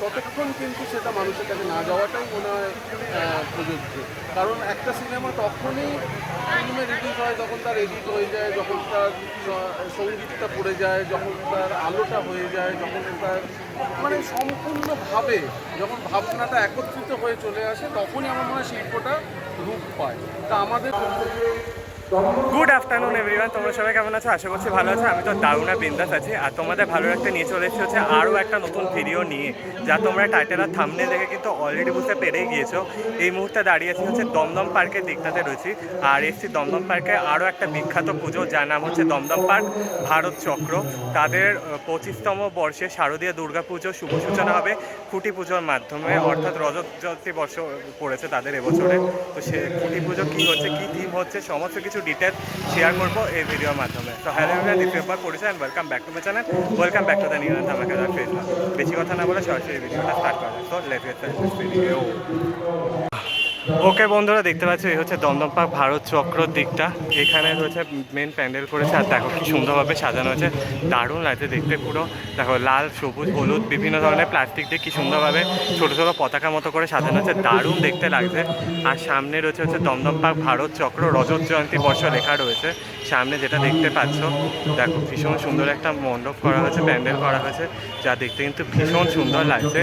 দেখতে না যাওয়াটাই মনে হয় প্রযোজ্য। কারণ একটা সিনেমা তখনই ফিল্মে রিলিজ হয় যখন তার এডিট হয়ে যায়, যখন তার সঙ্গীতটা পড়ে যায়, যখন তার আলোটা হয়ে যায়, যখন তার মানে সম্পূর্ণভাবে যখন ভাবনাটা একত্রিত হয়ে চলে আসে, তখনই আমার মনে হয় শিল্পটা রূপ পায়। তা আমাদের গুড আফটারনুন এভরিওয়ান তোমরা সবাই কেমন আছো? আশা করছি ভালো আছো। আমি তো দারুণা বিন্দাস আছি। আর তোমাদের ভালো রাখতে নিয়ে চলে এসেছি হচ্ছে আরও একটা নতুন ভিডিও নিয়ে, যা তোমরা টাইটেল আর থামনে দেখে কিন্তু অলরেডি বুঝতে পেরেই গিয়েছো। এই মুহূর্তে দাঁড়িয়ে আছি হচ্ছে দমদম পার্কের দিকটাতে রয়েছি। আর এসছি দমদম পার্কে আরও একটা বিখ্যাত পুজো, যার নাম হচ্ছে দমদম পার্ক ভারত চক্র। তাদের পঁচিশতম বর্ষে শারদীয় দুর্গা পুজো শুভ সূচনা হবে খুঁটি পুজোর মাধ্যমে। অর্থাৎ রজত জয়ন্তী বর্ষ পড়েছে তাদের এবছরে। তো সে খুঁটি পুজো কী হচ্ছে, কী থিম হচ্ছে, সমস্ত কিছু ডিটেল শেয়ার করব এই ভিডিওর মাধ্যমে। তো হ্যালো দিস পেপার পরিচয় and welcome back to my channel welcome back to the new আমাকে বেশি কথা না বলে সরাসরি ভিডিওটা স্টার্ট করা তো লেট ভিডিও ওকে বন্ধুরা, দেখতে পাচ্ছ, এই হচ্ছে দমদম পার্ক, ভারত চক্রর দিকটা। এখানে রয়েছে মেন প্যান্ডেল করেছে, আর দেখো কি সুন্দরভাবে সাজানো হয়েছে। দারুণ লাগছে দেখতে পুরো। দেখো লাল, সবুজ, হলুদ, বিভিন্ন ধরনের প্লাস্টিক দিয়ে কি সুন্দরভাবে ছোটো ছোটো পতাকা মতো করে সাজানো হয়েছে। দারুণ দেখতে লাগছে। আর সামনে রয়েছে হচ্ছে দমদম পার্ক, ভারত চক্র, রজত জয়ন্তী বর্ষ লেখা রয়েছে। সামনে যেটা দেখতে পাচ্ছ, দেখো ভীষণ সুন্দর একটা মণ্ডপ করা হয়েছে, প্যান্ডেল করা হয়েছে, যা দেখতে কিন্তু ভীষণ সুন্দর লাগছে।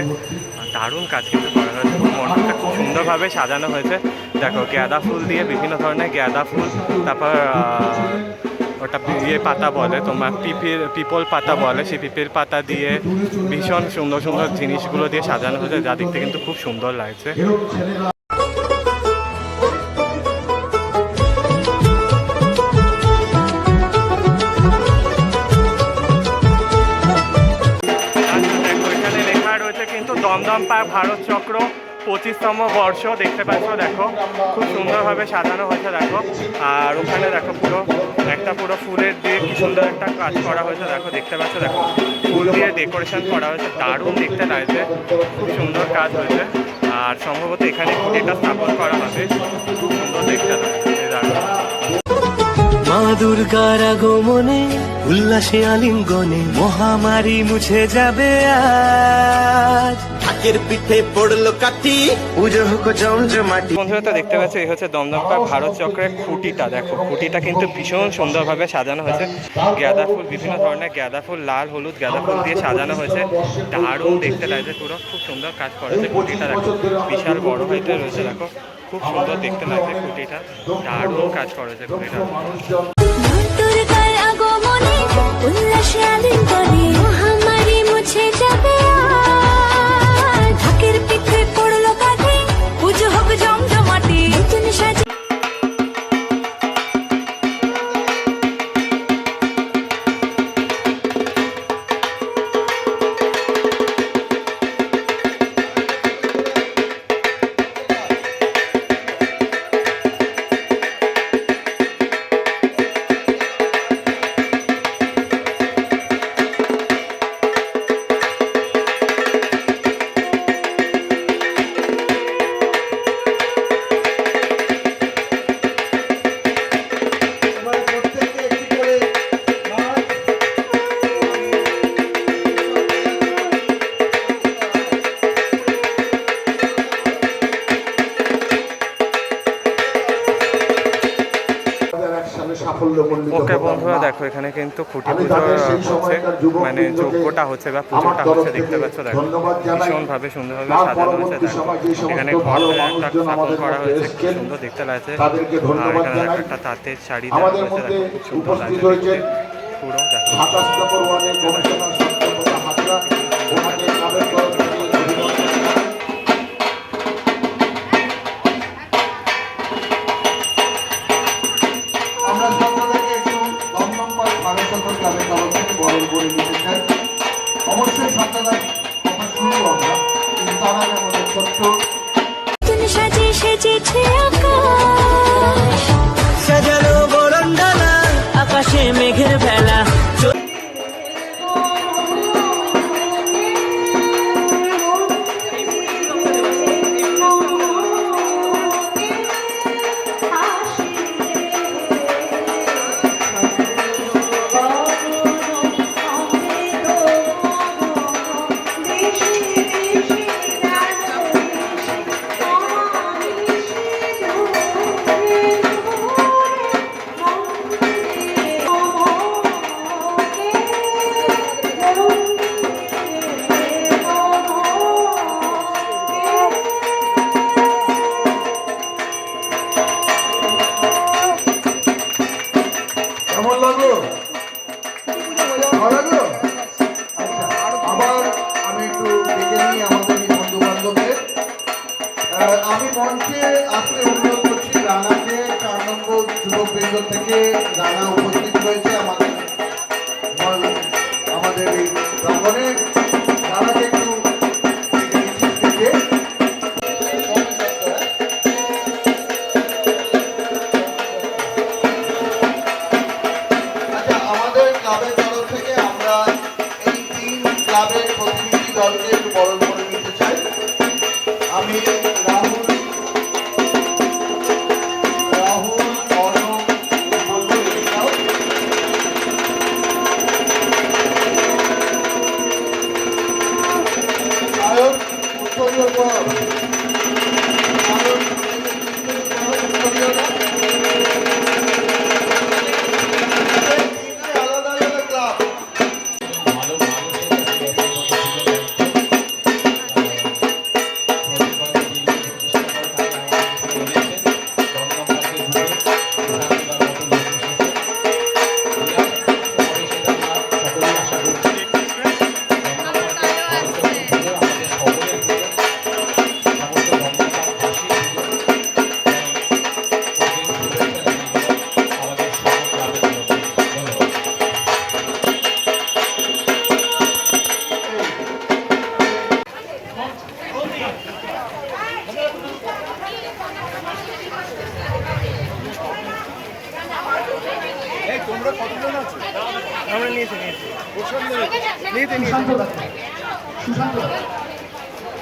দারুণ কাজ কিন্তু করা হয়েছে মণ্ডপটা খুব সুন্দরভাবে সাজানো হয়েছে। দেখো গাঁদা ফুল দিয়ে বিভিন্ন ধরনের গাঁদা ফুল, তারপর ওটা ইয়ে পাতা বলে, তোমার পিপির, পিপল পাতা বলে, সেই পিপের পাতা দিয়ে ভীষণ সুন্দর সুন্দর জিনিসগুলো দিয়ে সাজানো হয়েছে, যা দেখতে কিন্তু খুব সুন্দর লাগছে। পার্ক ভারত চক্র পঁচিশতম বর্ষ দেখতে পাচ্ছ, দেখো। খুব সুন্দরভাবে সাজানো হয়েছে, দেখো। আর ওখানে দেখো পুরো, একটা পুরো ফুলের দিয়ে কি সুন্দর একটা কাজ করা হয়েছে, দেখো, দেখতে পাচ্ছ, দেখো। ফুল দিয়ে ডেকোরেশন করা হয়েছে, দারুণ দেখতে লাগছে। খুব সুন্দর কাজ হয়েছে। আর সম্ভবত এখানে এটা স্থাপন করা হবে। খুব সুন্দর দেখতে লাগছে, দারুণ। মা দুর্গার আগমনে উল্লাসে আলিঙ্গনে মহামারী মুছে যাবে আজ। ঢাকের পিঠে পড়ল কাঠি। পুজো হোক জমজমাটি। বন্ধুরা তো দেখতে পাচ্ছ এই হচ্ছে দমদম পার্ক ভারত চক্রের খুঁটিটা। দেখো খুঁটিটা কিন্তু ভীষণ সুন্দরভাবে সাজানো হয়েছে। গাঁদা ফুল বিভিন্ন ধরনের গাঁদা ফুল লাল হলুদ গাঁদা ফুল দিয়ে সাজানো হয়েছে। দারুণ দেখতে লাগছে পুরো খুব সুন্দর কাজ করেছে খুঁটিটা দেখো। বিশাল বড় হইতে রয়েছে দেখো। খুব সুন্দর দেখতে লাগছে কুটিটা। দারুণ কাজ করেছে যায় আগমনে, উল্লাসে আলিঙ্গনে, মহামারী মুছে যাবে। ওকে বন্ধুরা দেখো এখানে কিন্তু খুঁটি পুজো হচ্ছে মানে যজ্ঞটা হচ্ছে বা পুজোটা হচ্ছে দেখতে পাচ্ছ দেখো ভীষণভাবে সুন্দরভাবে সাজানো হয়েছে দেখো। এখানে ঘর একটা স্থাপন করা হয়েছে খুব সুন্দর দেখতে লাগছে। আর এখানে একটা তাঁতের শাড়ি দেওয়া হয়েছে দেখো খুব সুন্দর লাগছে পুরো দেখো। আমাদের এই প্রাঙ্গণে তারা একটু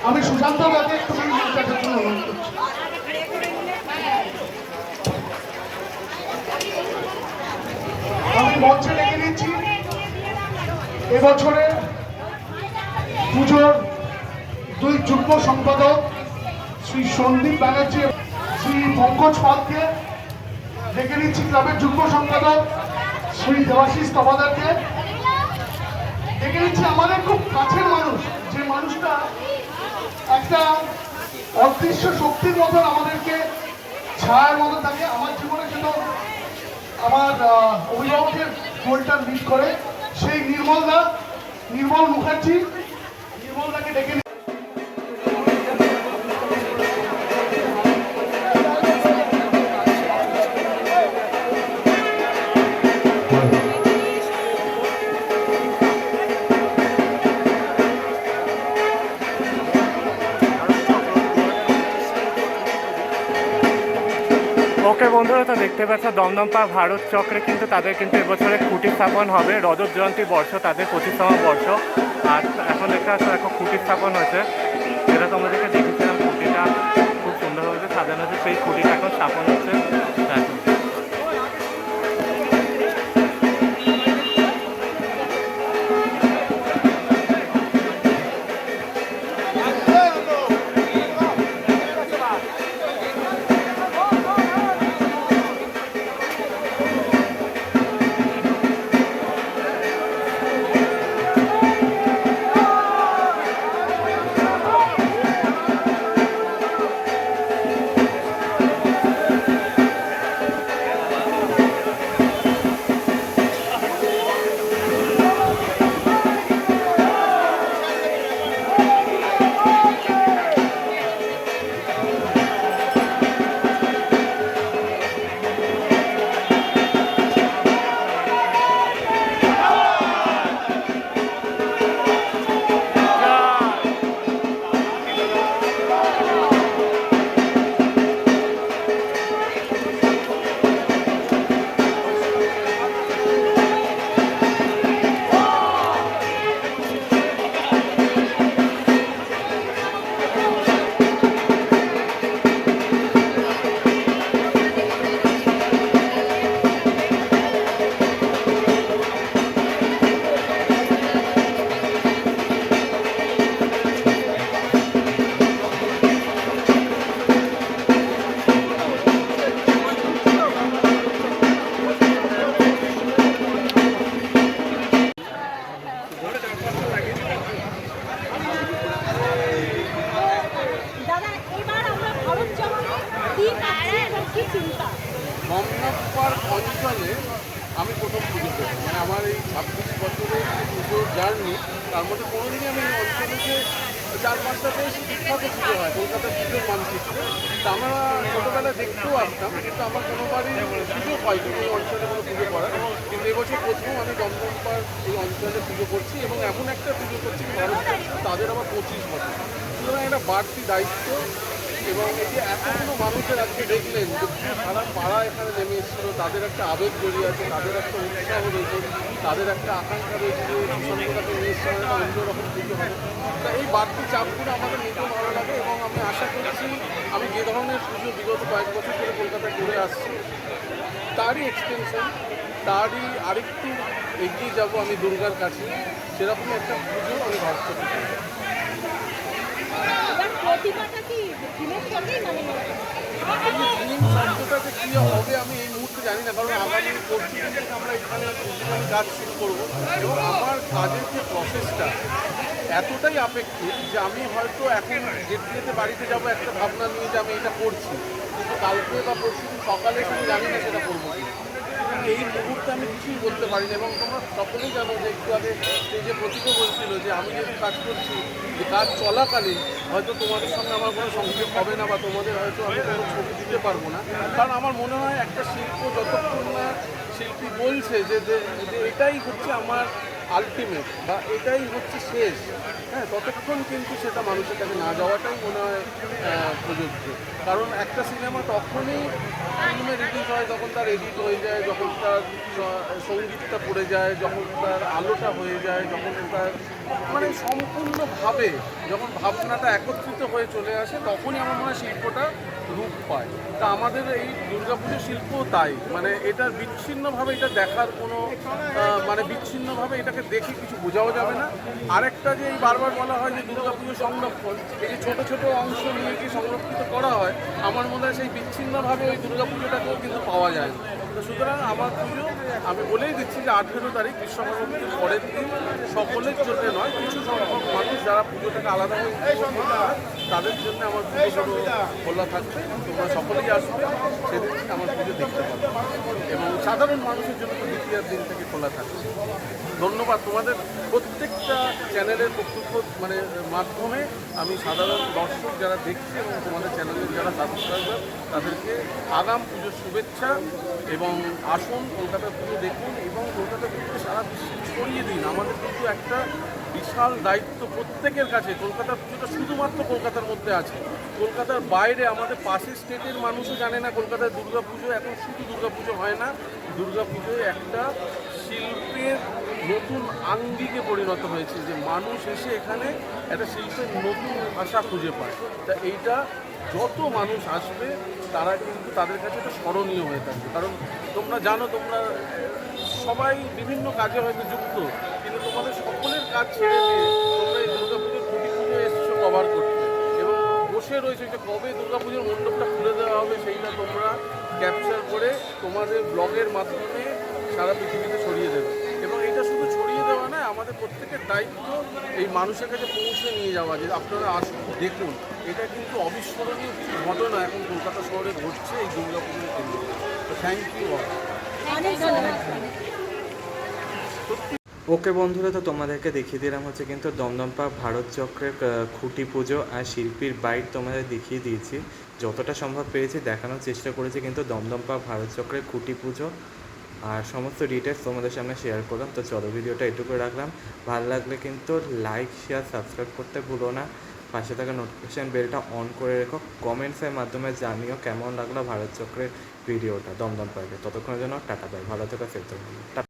আমি সুশান্ত দাকে একটু অনুরোধ করছি। আমি মঞ্চে ডেকে নিচ্ছি। এবছরে পুজোর দুই যুগ্ম সম্পাদক শ্রী সন্দীপ ব্যানার্জি শ্রী পঙ্কজ পালকে ডেকে নিচ্ছি ক্লাবের যুগ্ম সম্পাদক শ্রী দেবাশিস তবাদারকে দেখে নিচ্ছি আমাদের খুব কাছের মানুষ। যে মানুষটা একটা অদৃশ্য শক্তির মতন আমাদেরকে, ছায়ার মতো থাকে আমার জীবনে সেটা আমার অভিভাবকের গোলটা লিড করে। সেই নির্মল দা নির্মল মুখার্জি নির্মল দাকে ডেকে দেখতে পাচ্ছ, দমদম পার্ক ভারত চক্রে কিন্তু তাদের কিন্তু এবছরে খুঁটি স্থাপন হবে। রজত জয়ন্তী বর্ষ, তাদের পঁচিশতম বর্ষ। আর এখন দেখতে পাচ্ছ এখন খুঁটি স্থাপন হয়েছে। যেটা তোমাদেরকে দেখেছিলাম খুঁটিটা খুব সুন্দরভাবে সাজানো হয়েছে। সেই খুঁটিটা এখন স্থাপন হচ্ছে। জার্নি, তার মধ্যে কোনো দিনই আমি এই অঞ্চলে যে চার পাঁচটা বেশ বিখ্যাত পুজো হয়, কলকাতার পুজোর মানচিত্রে। তা আমরা ছোটোবেলায় দেখতেও আসতাম, কিন্তু আমার কোনোবারই পুজো হয়নি এই অঞ্চলে কোনো পুজো করার। কিন্তু এবছর প্রথম আমি দমদমপার এই অঞ্চলে পুজো করছি এবং এমন একটা পুজো করছি ভারত তাদের আমার পঁচিশ বছর। সুতরাং একটা বাড়তি দায়িত্ব। এবং যে এতগুলো মানুষের আজকে দেখলেন যে সারা পাড়া এখানে নেমে এসেছিল, তাদের একটা আবেগ জড়িয়ে আছে, তাদের একটা উৎসাহ রয়েছে, তাদের একটা আকাঙ্ক্ষা রয়েছে যে সুসম্পদাকে নিয়ে অন্যরকম পুজো হবে। তা এই বাড়তি চাপগুলো আমাদের নিতেও ভালো লাগে এবং আমি আশা করছি আমি যে ধরনের পুজো বিগত কয়েক বছর ধরে কলকাতায় করে আসছি, তারই এক্সটেনশন তারই আরেকটু এগিয়ে যাব আমি দুর্গার কাছে, সেরকম একটা পুজো আমি ভাবতে কি হবে আমি এই মুহূর্তে জানি না, কারণ আমরা এখানে কাজ করব। এবং আমার কাজের যে প্রসেসটা এতটাই আপেক্ষিক যে আমি হয়তো এখন যেতে যেতে বাড়িতে যাব, একটা ভাবনা নিয়ে যে আমি এটা করছি। কিন্তু কালকে বা পরশু সকালে আমি জানি না সেটা করব কি এই মুহূর্তে আমি কিছুই বলতে পারি না এবং তোমরা সকলেই জানো যে একটু আগে স্টেজে প্রতীকও বলছিল যে আমি যদি কাজ করছি, যে কাজ চলাকালীন হয়তো তোমাদের সঙ্গে আমার কোনো সংযোগ হবে না বা তোমাদের হয়তো আমি কোনো ছবি দিতে পারব না। কারণ আমার মনে হয় একটা শিল্প যতক্ষণ না শিল্পী বলছে যে যে যে এটাই হচ্ছে আমার আলটিমেট বা এটাই হচ্ছে শেষ হ্যাঁ ততক্ষণ কিন্তু সেটা মানুষের কাছে না যাওয়াটাই মনে হয় প্রযোজ্য। কারণ একটা সিনেমা তখনই ফিল্মে রিলিজ হয় যখন তার এডিট হয়ে যায়, যখন তার সঙ্গীতটা পড়ে যায়, যখন তার আলোটা হয়ে যায়, যখন তার মানে সম্পূর্ণভাবে যখন ভাবনাটা একত্রিত হয়ে চলে আসে, তখনই আমার মনে হয় শিল্পটা রূপ পায়। তা আমাদের এই দুর্গাপুজো শিল্প তাই। মানে এটা বিচ্ছিন্নভাবে এটা দেখার কোনো মানে বিচ্ছিন্নভাবে এটাকে দেখে কিছু বোঝাও যাবে না। আরেকটা যে এই বারবার বলা হয় যে দুর্গাপুজো সংরক্ষণ, এই যে ছোটো ছোটো অংশ নিয়ে কি সংরক্ষিত করা হয়, আমার মনে হয় সেই বিচ্ছিন্নভাবে ওই দুর্গাপুজোটাকেও কিন্তু পাওয়া যায় না। সুতরাং আমার পুজো, আমি বলেই দিচ্ছি যে আঠেরো তারিখ বিশ্বকর্মা পুজোর পরের দিন সকলের জন্য নয়, কিছু সংখ্যক মানুষ যারা পুজো থেকে আলাদা হয়ে তাদের জন্য আমার পুজো খোলা থাকবে তোমরা সকলেই আসবে, সেদিন আমার পুজো দেখতে পাবে। এবং সাধারণ মানুষের জন্য তো দ্বিতীয় দিন থেকে খোলা থাকবে। ধন্যবাদ। তোমাদের প্রত্যেকটা চ্যানেলের বক্তব্য মানে মাধ্যমে আমি সাধারণ দর্শক যারা দেখছে এবং তোমাদের চ্যানেলের যারা সাবস্ক্রাইবার তাদেরকে আগাম পুজোর শুভেচ্ছা এবং আসুন কলকাতা পুজো দেখুন এবং কলকাতা পুজোকে সারা বিশ্বে ছড়িয়ে দিন। আমাদের কিন্তু একটা বিশাল দায়িত্ব প্রত্যেকের কাছে। কলকাতা পুজোটা শুধুমাত্র কলকাতার মধ্যে আছে। কলকাতার বাইরে আমাদের পাশের স্টেটের মানুষও জানে না কলকাতায় দুর্গা পুজো এখন শুধু দুর্গা পুজো হয় না। দুর্গা পুজোয় একটা শিল্পের নতুন আঙ্গিকে পরিণত হয়েছে যে মানুষ এসে এখানে একটা শিল্পের নতুন ভাষা খুঁজে পায়। তা এইটা যত মানুষ আসবে, তারা কিন্তু তাদের কাছে এটা স্মরণীয় হয়ে থাকবে। কারণ তোমরা জানো, তোমরা, সবাই বিভিন্ন কাজে হয়তো যুক্ত, কিন্তু তোমাদের সকলের কাজ ছেড়ে দিয়ে তোমরা এই দুর্গাপুজোর খুঁটি পুজো এসছো কভার করতে। এবং বসে রয়েছে যে কবে দুর্গাপুজোর মণ্ডপটা খুলে দেওয়া হবে, সেইটা তোমরা ক্যাপচার করে তোমাদের ব্লগের মাধ্যমে সারা পৃথিবীতে ছড়িয়ে দেবে এবং এটা শুধু ছড়িয়ে দেওয়া নয় আমাদের প্রত্যেকের দায়িত্ব এই মানুষের কাছে পৌঁছে নিয়ে যাওয়া যে আপনারা আসুন দেখুন। এটা কিন্তু অবিস্মরণীয় কিছু ঘটনা এখন কলকাতা শহরে ঘটছে এই দুর্গাপুজোর কেন্দ্রে। তো থ্যাংক ইউ অনেক ধন্যবাদ। ওকে বন্ধুরা তো তোমাদেরকে দেখিয়ে দিলাম হচ্ছে কিন্তু দমদমপা ভারত চক্রের খুঁটি পুজো আর শিল্পীর বাইট তোমাদের দেখিয়ে দিয়েছি। যতটা সম্ভব পেরেছি দেখানোর চেষ্টা করেছি কিন্তু দমদমপা ভারত চক্রের খুঁটি পুজো আর সমস্ত ডিটেলস তোমাদের সামনে শেয়ার করলাম। তো চলো ভিডিওটা এটুকু রাখলাম। ভালো লাগলে কিন্তু লাইক শেয়ার সাবস্ক্রাইব করতে ভুলো না। পাশে থাকা নোটিফিকেশান বেলটা অন করে রেখো। কমেন্টসের মাধ্যমে জানিও কেমন লাগল ভারত চক্রের ভিডিওটা দমদম পার্কে। ততক্ষণের জন্য টাটা বাই ভালো থেকো থেকো।